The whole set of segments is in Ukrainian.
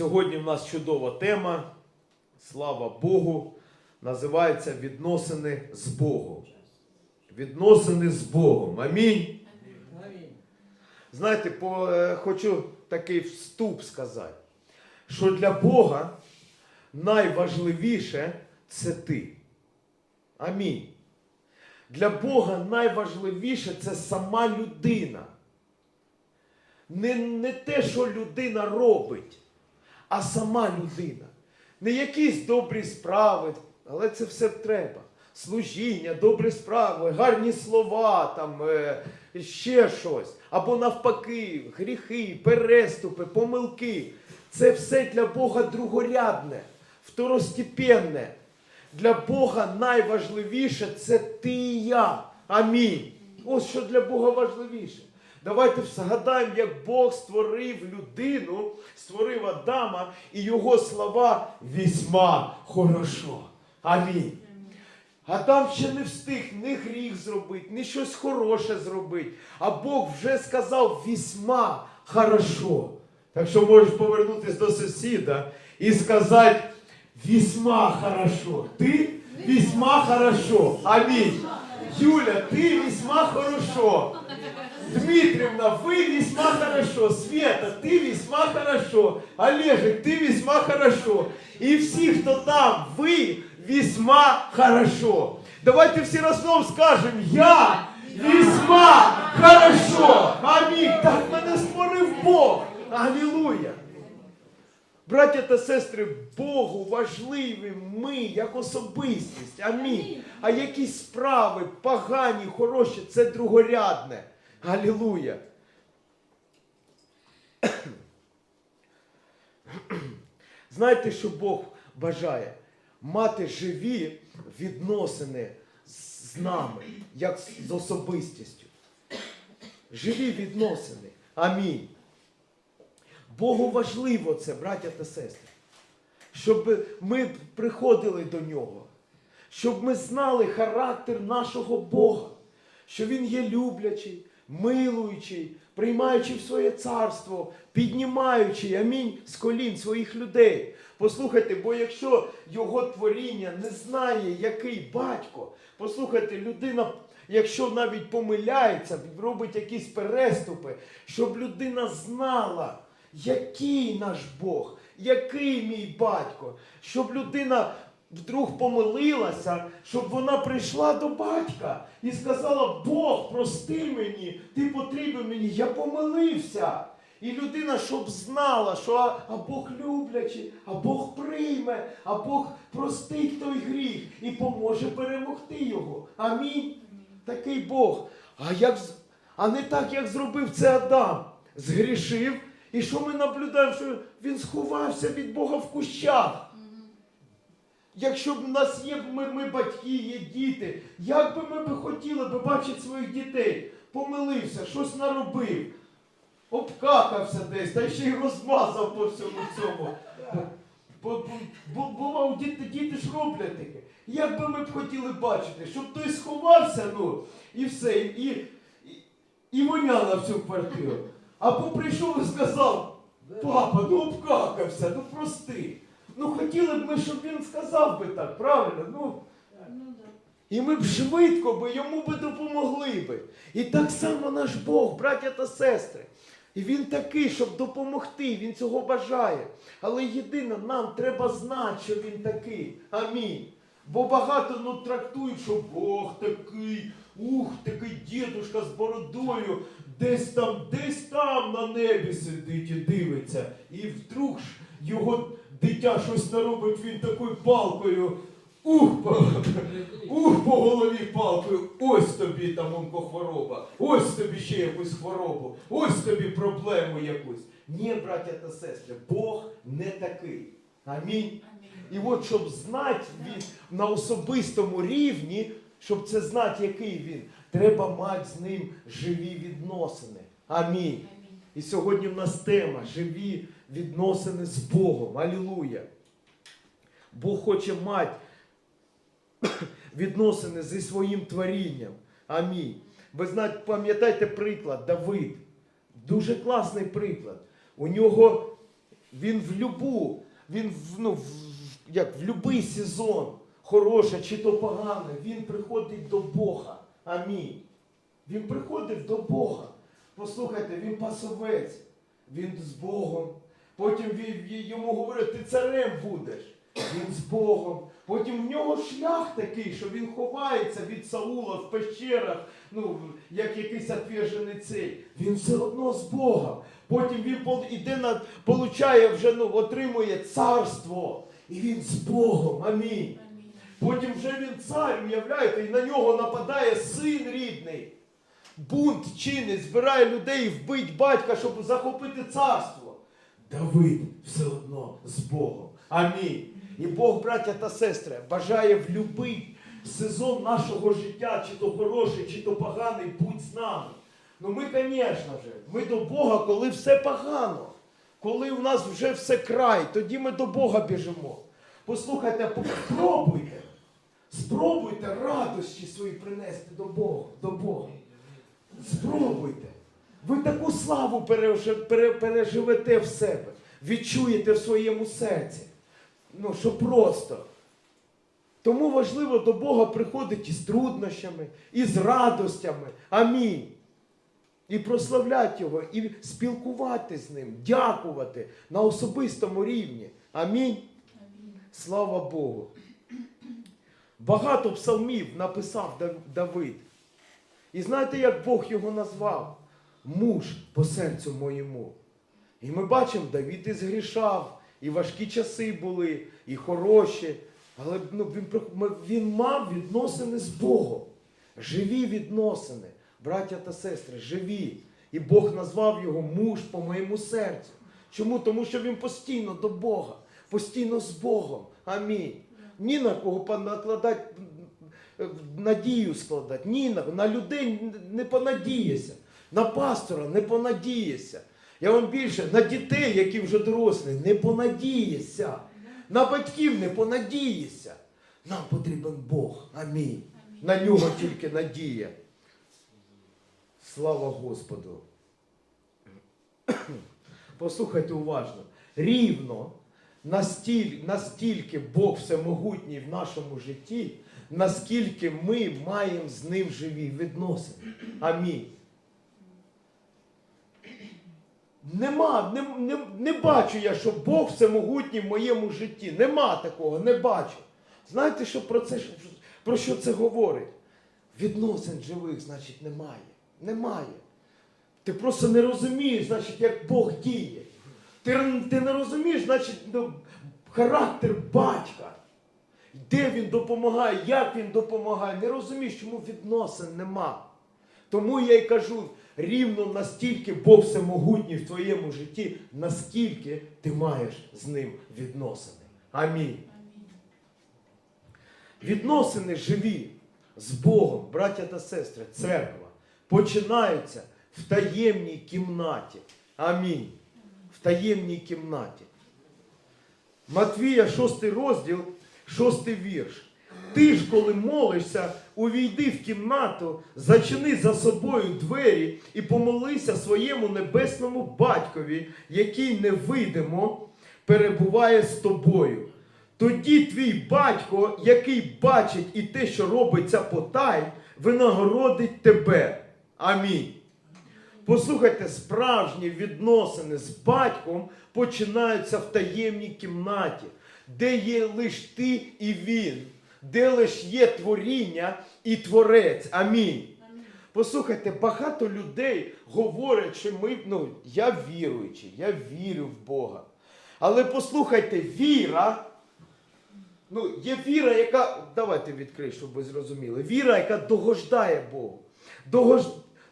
Сьогодні в нас чудова тема, слава Богу, називається відносини з Богом. Відносини з Богом. Амінь. Знаєте, по, е, хочу такий вступ сказати, що для Бога найважливіше це ти. Амінь. Для Бога найважливіше це сама людина. Не, не те, що людина робить, а сама людина. Не якісь добрі справи, але це все треба. Служіння, добрі справи, гарні слова, там, е, ще щось. Або навпаки, гріхи, переступи, помилки. Це все для Бога другорядне, второстепенне. Для Бога найважливіше це ти і я. Амінь. Ось що для Бога важливіше. Давайте згадаємо, як Бог створив людину, створив Адама, і його слова вісьма хорошо. Амінь. Адам ще не встиг ні гріх зробити, ні щось хороше зробити. А Бог вже сказав вісьма хорошо. Так що можеш повернутися до сусіда і сказати вісьма хорошо. Ти вісьма хорошо. Амінь. Юля, ти весьма хорошо. Дмитрівна, ви весьма хорошо. Света, ти весьма хорошо. Олежик, ти весьма хорошо. І всі, хто там, ви весьма хорошо. Давайте всі разом скажемо, я весьма хорошо. Амінь. Так мене створив Бог. Алілуя. Браття та сестри, Богу важливі ми як особистість. Амінь. А якісь справи погані, хороші, це другорядне. Алілуя. Знаєте, що Бог бажає? Мати живі відносини з нами, як з особистістю. Живі відносини. Амінь. Богу важливо це, браття та сестри. Щоб ми приходили до нього, щоб ми знали характер нашого Бога, що Він є люблячий, милуючий, приймаючи в своє царство, піднімаючий амінь з колін своїх людей. Послухайте, бо якщо його творіння не знає, який батько, послухайте, людина, якщо навіть помиляється, робить якісь переступи, щоб людина знала, який наш Бог, який мій батько, щоб людина вдруг помилилася, щоб вона прийшла до батька і сказала: Бог, прости мені, ти потрібен мені, я помилився. І людина, щоб знала, що а, Бог люблячий, а Бог прийме, а Бог простить той гріх і поможе перемогти його. Амінь. Такий Бог. А, як, а не так, як зробив це Адам. Згрішив. І що ми наблюдаємо, що він сховався від Бога в кущах. Якщо б в нас є ми, ми батьки, є діти, як би ми би хотіли би бачити своїх дітей, помилився, щось наробив, обкакався десь, та ще й розмазав по всьому цьому. Бо, бо, бо, діти, діти ж роблять таке. Як би ми б хотіли бачити, щоб той сховався, ну, і все, і, і, і воняв на всю квартиру. Або прийшов і сказав, папа, ну обкакався, ну прости. Ну хотіли б ми, щоб він сказав би так, правильно? Ну, і ми б швидко би йому би допомогли би. І так само наш Бог, браття та сестри. І він такий, щоб допомогти, він цього бажає. Але єдине, нам треба знати, що він такий. Амінь. Бо багато ну, трактують, що Бог такий, ух, такий дідушка з бородою, десь там, десь там на небі сидить і дивиться. І вдруг ж його дитя щось наробить, він такою палкою. Ух, по, ух по голові палкою, ось тобі там онкохвороба, ось тобі ще якусь хворобу, ось тобі проблему якусь. Ні, браття та сестри, Бог не такий. Амінь. І от щоб знати він на особистому рівні, щоб це знати, який він, треба мати з ним живі відносини. Амінь. І сьогодні в нас тема живі відносини з Богом. Алілуя. Бог хоче мати відносини зі своїм творінням. Амінь. Ви знаєте, пам'ятаєте приклад Давид. Дуже класний приклад. У нього він в любу, він в, ну, в, як в любий сезон, хороше чи то погане, він приходить до Бога. Амінь. Він приходив до Бога. Послухайте, він пасовець, він з Богом. Потім йому говорять, ти царем будеш. Він з Богом. Потім в нього шлях такий, що він ховається від Саула в пещерах, ну, як якийсь отвержений цей. Він все одно з Богом. Потім він іде на, получає вже, ну, отримує царство. І він з Богом. Амінь. Потім вже він цар, уявляєте, і на нього нападає син рідний. Бунт чинить, збирає людей вбить батька, щоб захопити царство. Давид все одно з Богом. Амінь. І Бог, браття та сестри, бажає в будь-який сезон нашого життя, чи то хороший, чи то поганий, будь з нами. Ну ми, звісно ж, ми до Бога, коли все погано, коли у нас вже все край, тоді ми до Бога біжимо. Послухайте, спробуйте. Спробуйте радості свої принести до Бога. До Бога. Спробуйте. Ви таку славу переживете в себе, відчуєте в своєму серці. Ну, що просто. Тому важливо до Бога приходити із труднощами, із радостями. Амінь. І прославляти Його, і спілкувати з Ним, дякувати на особистому рівні. Амінь. Слава Богу. Багато псалмів написав Давид. І знаєте, як Бог його назвав? Муж по серцю моєму. І ми бачимо, Давид і згрішав, і важкі часи були, і хороші. Але ну, він, він мав відносини з Богом. Живі відносини, браття та сестри, живі. І Бог назвав його муж по моєму серцю. Чому? Тому що він постійно до Бога, постійно з Богом. Амінь. Ні на кого понакладати е, надію складати. Ні, на, на людей не понадієшся. На пастора не понадієшся. Я вам більше, на дітей, які вже дорослі, не понадієшся. На батьків не понадієшся. Нам потрібен Бог. Амінь. На нього тільки надія. Слава Господу. Послухайте уважно. Рівно настільки, настільки Бог всемогутній в нашому житті, наскільки ми маємо з ним живі відносини. Амінь. Нема, не, не, не бачу я, що Бог всемогутній в моєму житті. Нема такого, не бачу. Знаєте, що про це про що це говорить? Відносин живих, значить, немає. Немає. Ти просто не розумієш, значить, як Бог діє. Ти, ти не розумієш, значить, ну, характер батька. Де він допомагає, як він допомагає. Не розумієш, чому відносин нема. Тому я й кажу, рівно настільки Бог всемогутній в твоєму житті, наскільки ти маєш з ним відносини. Амінь. Відносини живі з Богом, браття та сестри, церква, починаються в таємній кімнаті. Амінь. В таємній кімнаті. Матвія, 6 розділ, 6 вірш. Ти ж, коли молишся, увійди в кімнату, зачини за собою двері і помолися своєму небесному батькові, який невидимо перебуває з тобою. Тоді твій батько, який бачить і те, що робиться потай, винагородить тебе. Амінь. Послухайте, справжні відносини з батьком починаються в таємній кімнаті, де є лиш ти і він, де лиш є творіння і творець. Амінь. Послухайте, багато людей говорять, що ми, ну, я віруючий, я вірю в Бога. Але послухайте, віра, ну, є віра, яка, давайте відкрий, щоб ви зрозуміли. Віра, яка догождає Богу. Догож...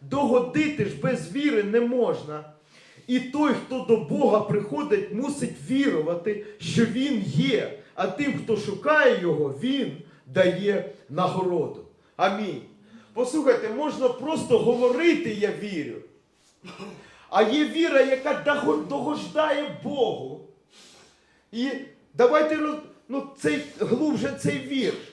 Догодити ж без віри не можна. І той, хто до Бога приходить, мусить вірувати, що Він є. А тим, хто шукає Його, Він дає нагороду. Амінь. Послухайте, можна просто говорити, я вірю. А є віра, яка догождає Богу. І давайте ну, цей, глубже цей вірш.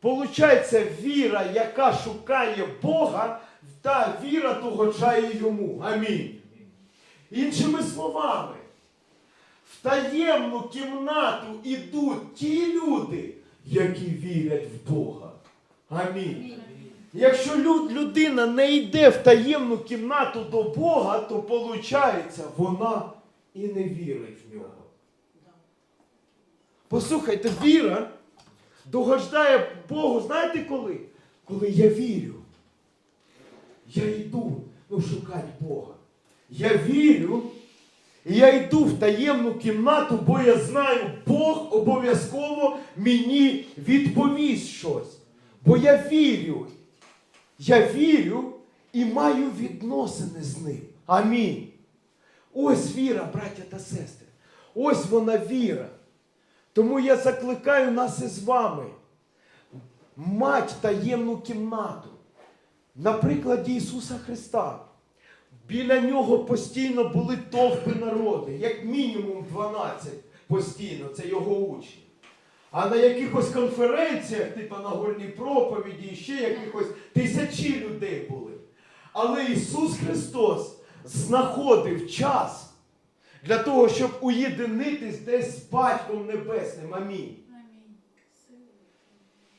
Получається, віра, яка шукає Бога, та віра догоджає йому. Амінь. Іншими словами, в таємну кімнату ідуть ті люди, які вірять в Бога. Амінь. Якщо люд, людина не йде в таємну кімнату до Бога, то виходить, вона і не вірить в нього. Послухайте, віра догождає Богу, знаєте коли? Коли я вірю. Я йду ну, шукати Бога. Я вірю, і я йду в таємну кімнату, бо я знаю, Бог обов'язково мені відповість щось. Бо я вірю. Я вірю і маю відносини з ним. Амінь. Ось віра, браття та сестри. Ось вона віра. Тому я закликаю нас із вами мати таємну кімнату. На прикладі Ісуса Христа. Біля нього постійно були товпи народи, як мінімум 12 постійно, це його учні. А на якихось конференціях, типу на гольній проповіді, ще якихось тисячі людей були. Але Ісус Христос знаходив час для того, щоб уєдинитись десь з Батьком Небесним. Амінь.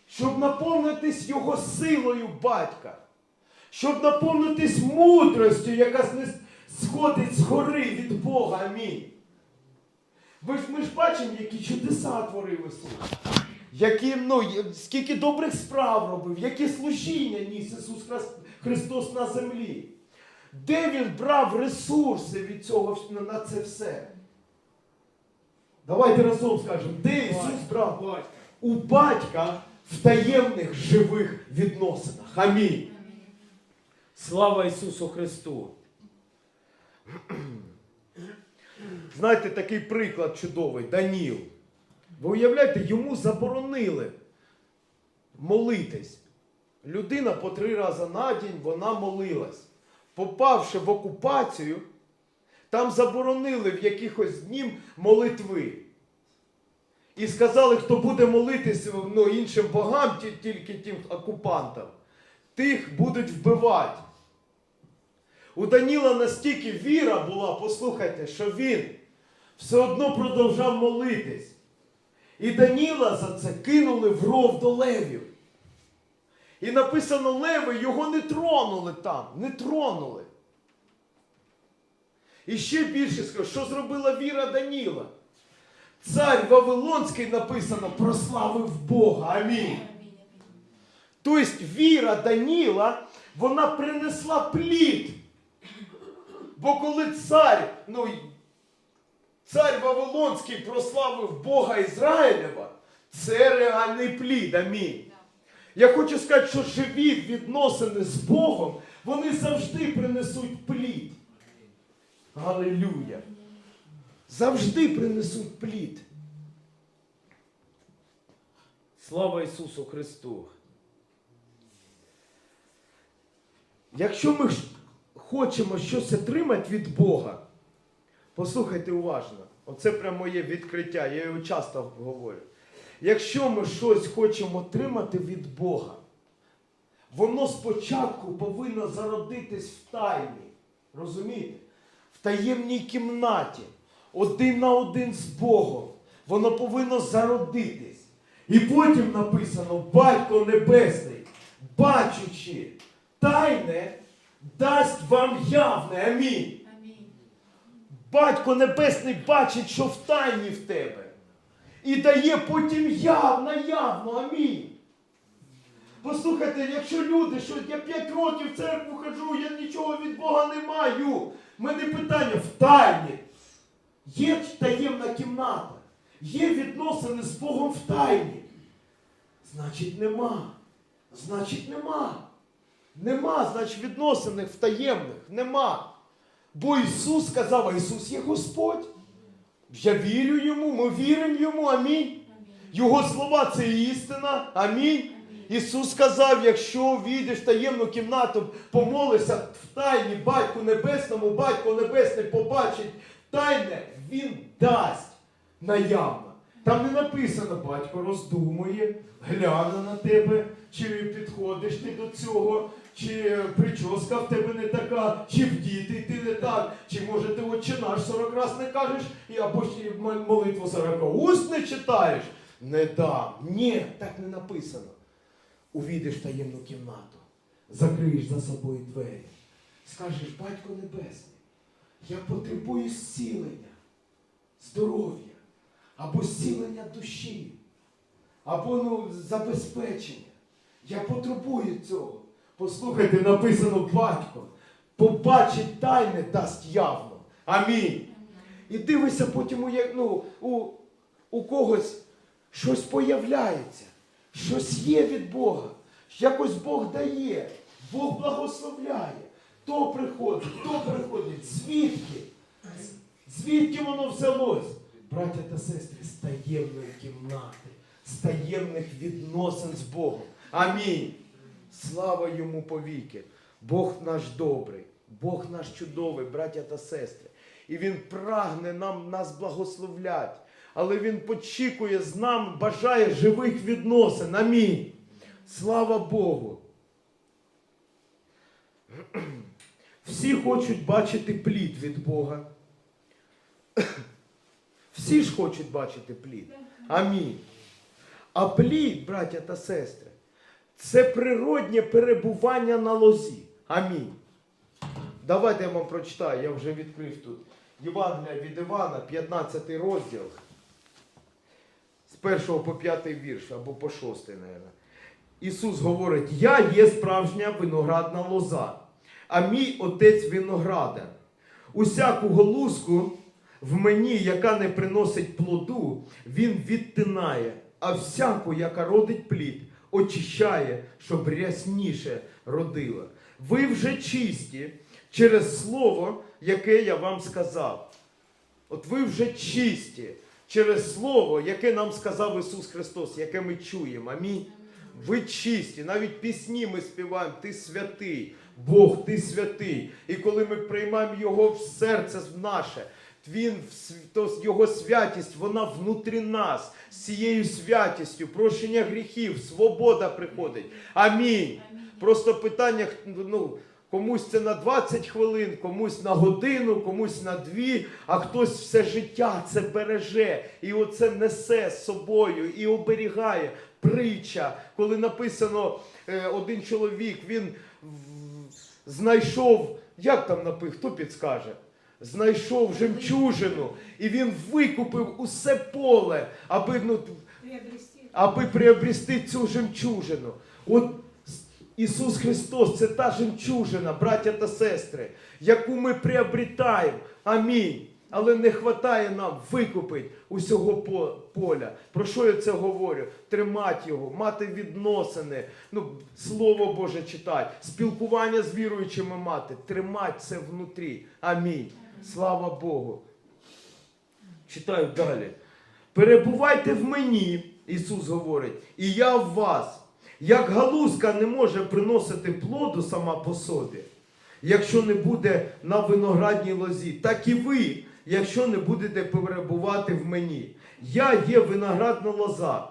Щоб наповнитись Його силою батька, щоб наповнитись мудростю, яка сходить з гори від Бога. Амінь. Ви ж, ми ж бачимо, які чудеса творив Ісус. Які, ну, скільки добрих справ робив, які служіння ніс Ісус Христос на землі. Де Він брав ресурси від цього на- на це все? Давайте разом скажемо, де Ісус брав? У батька в таємних живих відносинах. Амінь. Слава Ісусу Христу! Знаєте, такий приклад чудовий, Даніл. Ви уявляєте, йому заборонили молитись. Людина по три рази на день вона молилась. Попавши в окупацію, там заборонили в якихось днів молитви. І сказали, хто буде молитись ну, іншим богам, тільки тим окупантам, тих будуть вбивати. У Даніла настільки віра була, послухайте, що він все одно продовжав молитись. І Даніла за це кинули в ров до левів. І написано, леви його не тронули там, не тронули. І ще більше скажу, що зробила віра Даніла? Цар Вавилонський написано, прославив Бога. Амінь. Тобто віра Даніла, вона принесла плід. Бо коли цар, ну, цар Вавилонський прославив Бога Ізраїлева, це реальний плід. Амінь. Я хочу сказати, що живі відносини з Богом, вони завжди принесуть плід. Галилюя. Завжди принесуть плід. Слава Ісусу Христу! Якщо ми хочемо щось отримати від Бога, послухайте уважно, оце прямо моє відкриття, я його часто говорю. Якщо ми щось хочемо отримати від Бога, воно спочатку повинно зародитись в тайні. Розумієте? В таємній кімнаті, один на один з Богом. Воно повинно зародитись. І потім написано Батько Небесний, бачучи тайне, дасть вам явне. Амінь. Батько Небесний бачить, що в тайні в тебе. І дає потім явно, явно. Амінь. Послухайте, якщо люди, що я 5 років в церкву ходжу, я нічого від Бога не маю. У мене питання в тайні. Є таємна кімната, є відносини з Богом в тайні. Значить, нема. Значить, нема. Нема, значить, відносин в таємних. Нема. Бо Ісус сказав, а Ісус є Господь. Я вірю йому, ми віримо йому, амінь. Його слова це істина. Амінь. Ісус сказав, якщо війдеш в таємну кімнату, помолишся в тайні Батьку Небесному, Батько Небесний побачить тайне, Він дасть наявно. Там не написано, батько роздумує, гляне на тебе, чи підходиш ти до цього, чи прическа в тебе не така, чи вдіти ти не так, чи може ти отче наш 40 раз не кажеш, і або м- молитву 40 уст не читаєш. Не дам. Ні, так не написано. Увійдеш в таємну кімнату, закриєш за собою двері, скажеш, Батько Небесний, я потребую зцілення, здоров'я, або зцілення душі, або ну, забезпечення. Я потребую цього. Послухайте, написано батько. Побачить тайне дасть явно. Амінь. І дивишся потім у, ну, у, у когось щось появляється, щось є від Бога. Якось Бог дає, Бог благословляє. То приходить, то приходить. Звідки? Звідки воно взялось? Браття та сестри, з таємної кімнати, з таємних відносин з Богом. Амінь. Слава йому повіки. Бог наш добрий, Бог наш чудовий, браття та сестри. І Він прагне нам нас благословляти. Але Він почікує з нами, бажає живих відносин. Амінь. Слава Богу. Всі хочуть бачити плід від Бога. Всі ж хочуть бачити плід. Амінь. А плід, браття та сестри, це природнє перебування на лозі. Амінь. Давайте я вам прочитаю, я вже відкрив тут. Євангелія від Івана, 15 розділ. З 1 по 5 вірш, або по 6, мабуть. Ісус говорить: Я є справжня виноградна лоза, а мій отець виноградар. Усяку голузку в мені, яка не приносить плоду, він відтинає, а всяку, яка родить плід, очищає, щоб рясніше родила. Ви вже чисті через слово, яке я вам сказав. От ви вже чисті через слово, яке нам сказав Ісус Христос, яке ми чуємо. Амінь. Ви чисті, навіть пісні ми співаємо, ти святий, Бог, ти святий. І коли ми приймаємо Його в серце наше, він, то його святість, вона внутрі нас, з цією святістю, прощення гріхів, свобода приходить. Амінь. Просто питання, ну, комусь це на 20 хвилин, комусь на годину, комусь на дві, а хтось все життя це береже і оце несе з собою і оберігає. Притча, коли написано е, один чоловік, він знайшов, як там написано, хто підскаже? Знайшов жемчужину, і він викупив усе поле, аби ну, аби приобрести цю жемчужину. От Ісус Христос це та жемчужина, браття та сестри, яку ми приобретаємо. Амінь. Але не вистачає нам викупити усього по- поля. Про що я це говорю? Тримати його, мати відносини, ну, Слово Боже читати, спілкування з віруючими мати, тримати це внутрі. Амінь. Слава Богу. Читаю далі. Перебувайте в мені, Ісус говорить, і я в вас. Як галузка не може приносити плоду сама по собі, якщо не буде на виноградній лозі, так і ви, якщо не будете перебувати в мені. Я є виноградна лоза,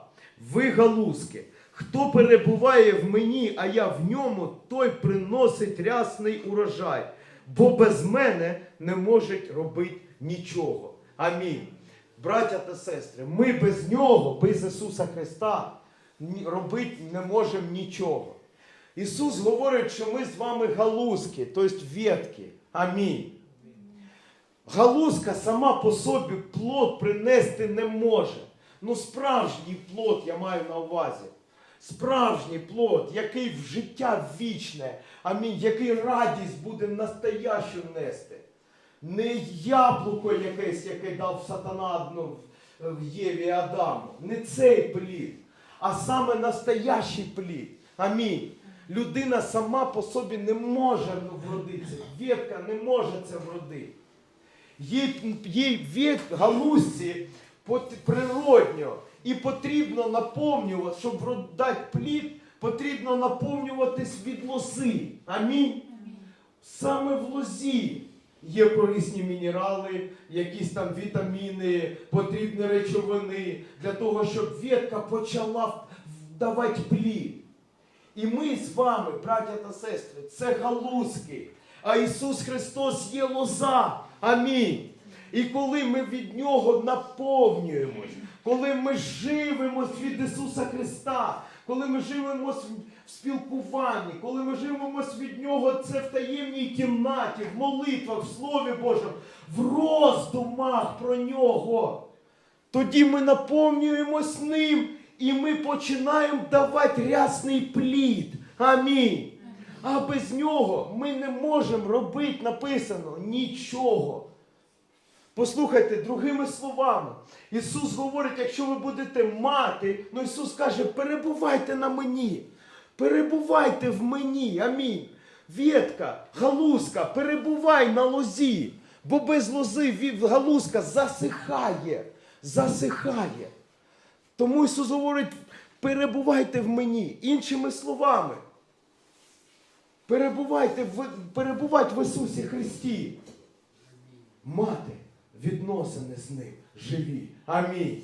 ви галузки. Хто перебуває в мені, а я в ньому, той приносить рясний урожай, бо без мене не можуть робити нічого. Амінь. Браття та сестри, ми без нього, без Ісуса Христа, робити не можемо нічого. Ісус говорить, що ми з вами галузки, тобто ветки. Амінь. Галузка сама по собі плод принести не може. Ну, справжній плод я маю на увазі. Справжній плод, який в життя вічне, амінь, який радість буде настоящу нести. Не яблуко якесь, яке дав сатана ну, в- Єві Адаму. Не цей плід, а саме настоящий плід. Амінь. Людина сама по собі не може вродитися. Ветка не може це вродити. Їй, їй від галузці природньо і потрібно наповнювати, щоб дати плід, потрібно наповнюватись від лози. Амінь. Саме в лозі є корисні мінерали, якісь там вітаміни, потрібні речовини для того, щоб ветка почала давати плід. І ми з вами, браття та сестри, це галузки. А Ісус Христос є лоза. Амінь. І коли ми від Нього наповнюємось, коли ми живемось від Ісуса Христа, коли ми живемось в спілкуванні, коли ми живемось від Нього, це в таємній кімнаті, в молитвах, в Слові Божому, в роздумах про Нього. Тоді ми наповнюємось ним і ми починаємо давати рясний плід. Амінь. А без нього ми не можемо робити написано нічого. Послухайте, другими словами, Ісус говорить, якщо ви будете мати, ну Ісус каже, перебувайте на мені, перебувайте в мені. Амінь. Ветка, галузка, перебувай на лозі, бо без лози галузка засихає, засихає. Тому Ісус говорить, перебувайте в мені. Іншими словами, перебувайте в, перебувати в Ісусі Христі. Мати відносини з ним живі. Амінь.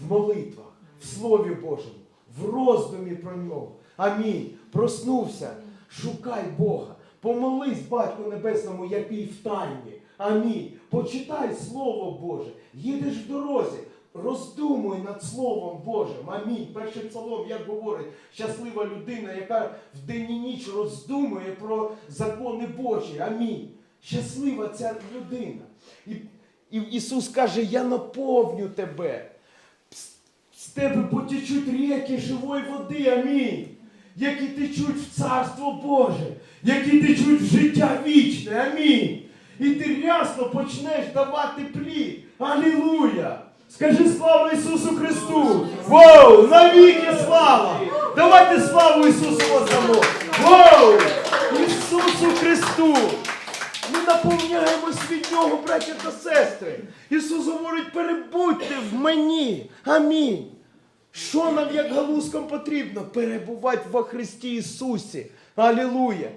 В молитвах, в Слові Божому, в роздумі про нього. Амінь. Проснувся. Шукай Бога. Помолись Батьку Небесному, який в тайні. Амінь. Почитай Слово Боже. Їдеш в дорозі. Роздумуй над Словом Божим. Амінь. Перший псалом, як говорить, щаслива людина, яка вдень і ніч роздумує про закони Божі. Амінь. Щаслива ця людина. І, і Ісус каже: Я наповню тебе. З- тебе потечуть ріки живої води. Амінь. Які течуть в Царство Боже, які течуть в життя вічне. Амінь. І ти рясно почнеш давати плід. Алілуя! Скажи слава Ісусу Христу! Воу! Навіки слава! Давайте славу Ісусу воздамо! Воу! Ісусу Христу! Ми наповняємось від Нього, браття та сестри. Ісус говорить, перебудьте в мені. Амінь. Що нам, як галузкам, потрібно? Перебувати во Христі Ісусі. Алілуя.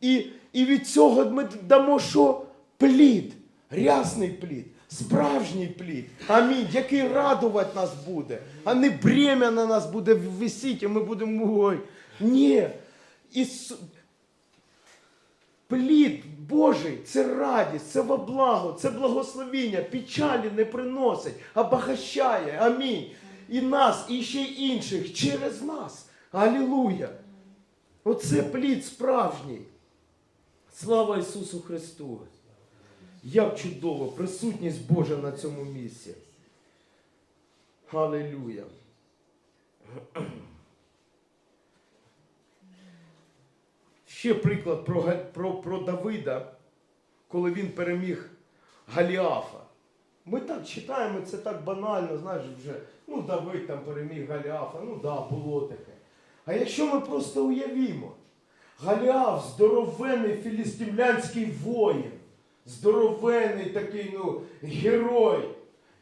І, і від цього ми дамо що? Плід, рясний плід, справжній плід. Амінь, який радувати нас буде, а не бремя на нас буде висіти, і ми будемо ой. Ні. Ісу... Плід Божий це радість, це во благо, це благословіння, печалі не приносить, а багащає. Амінь. І нас, і ще інших через нас. Алілуя. Оце плід справжній. Слава Ісусу Христу! Як чудово, присутність Божа на цьому місці. Алілуя. Ще приклад про, про, про Давида, коли він переміг Галіафа. Ми так читаємо, це так банально, знаєш, вже, ну Давид там переміг Галіафа, ну да, було таке. А якщо ми просто уявімо, Галіаф здоровенний філістимлянський воїн, здоровенний такий ну, герой,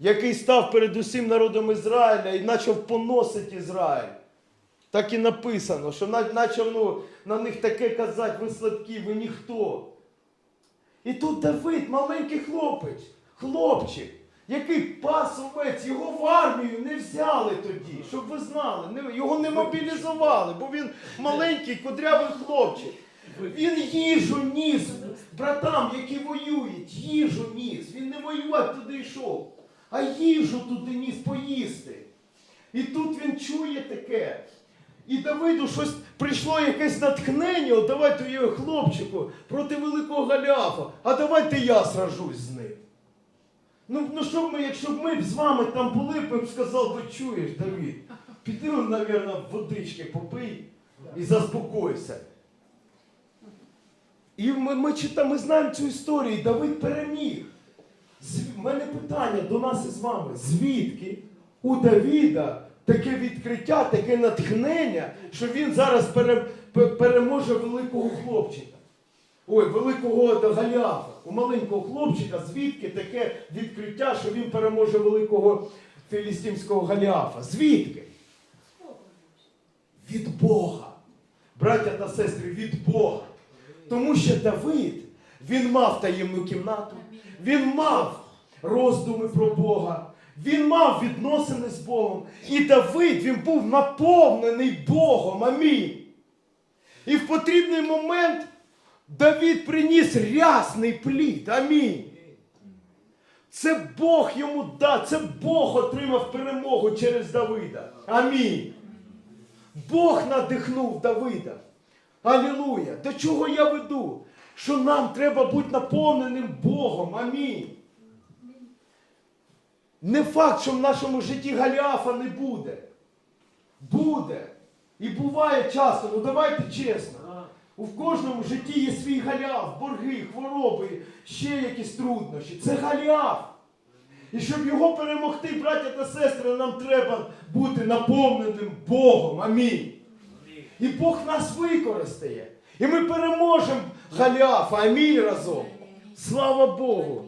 який став перед усім народом Ізраїля і почав поносити Ізраїль. Так і написано, що на- почав ну, на них таке казати, ви слабкі, ви ніхто. І тут Давид, маленький хлопець, хлопчик, який пас овець, його в армію не взяли тоді, щоб ви знали. Його не мобілізували, бо він маленький, кудрявий хлопчик. Він їжу ніс братам, які воюють, їжу ніс. Він не воювати туди йшов, а їжу туди ніс поїсти. І тут він чує таке. І Давиду щось прийшло якесь натхнення, от давайте його хлопчику проти великого Галіафа, а давайте я сражусь з ним. Ну, ну що б ми, якщо б ми б з вами там були, б б сказав, би чуєш, Давид, піди, мабуть, водички попий і заспокойся. І ми, ми, читаємо, ми знаємо цю історію, і Давид переміг. У мене питання до нас із вами. Звідки у Давіда таке відкриття, таке натхнення, що він зараз пере, переможе великого хлопчика? Ой, великого Галіафа. У маленького хлопчика, звідки таке відкриття, що він переможе великого філістимського Галіафа? Звідки? Від Бога. Браття та сестри, від Бога. Тому що Давид, він мав таємну кімнату, він мав роздуми про Бога, Він мав відносини з Богом. І Давид він був наповнений Богом. Амінь. І в потрібний момент Давид приніс рясний плід. Амінь. Це Бог йому дав, це Бог отримав перемогу через Давида. Амінь. Бог надихнув Давида. Алілуя! До чого я веду? Що нам треба бути наповненим Богом. Амінь. Не факт, що в нашому житті Галіафа не буде. Буде. І буває часто, ну давайте чесно. У кожному житті є свій галіаф, борги, хвороби, ще якісь труднощі. Це галіаф. І щоб його перемогти, браття та сестри, нам треба бути наповненим Богом. Амінь. І Бог нас використає. І ми переможемо Галіафа. Амінь разом. Слава Богу.